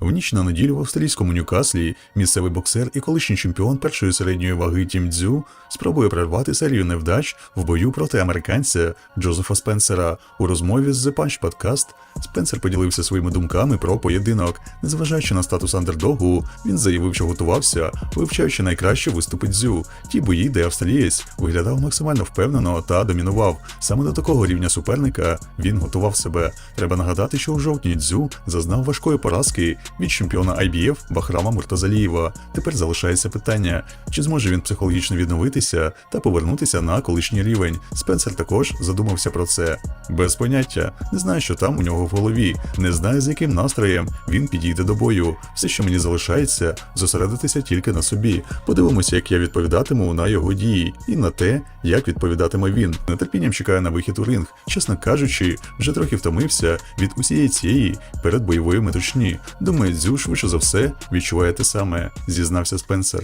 В ніч на неділю в австралійському Ньюкаслі місцевий боксер і колишній чемпіон першої середньої ваги Тім Дзю спробує прервати серію невдач в бою проти американця Джозефа Спенсера. У розмові з The Punch Podcast Спенсер поділився своїми думками про поєдинок. Незважаючи на статус андердогу, він заявив, що готувався, вивчаючи найкраще виступи Дзю. Ті бої, де австралієць виглядав максимально впевнено та домінував. Саме до такого рівня суперника він готував себе. Треба нагадати, що у жовтні Дзю зазнав важкої поразки від чемпіона IBF Бахрама Муртазалієва. Тепер залишається питання, чи зможе він психологічно відновитися та повернутися на колишній рівень. Спенсер також задумався про це. Без поняття, не знаю, що там у нього в голові, не знаю, з яким настроєм він підійде до бою. Все, що мені залишається, зосередитися тільки на собі. Подивимося, як я відповідатиму на його дії, і на те, як відповідатиме він. Нетерпінням чекаю на вихід у ринг. Чесно кажучи, вже трохи втомився від усієї цієї передбойової метушні. Думаю, дзю швидше за все відчуває те саме, зізнався Спенсер.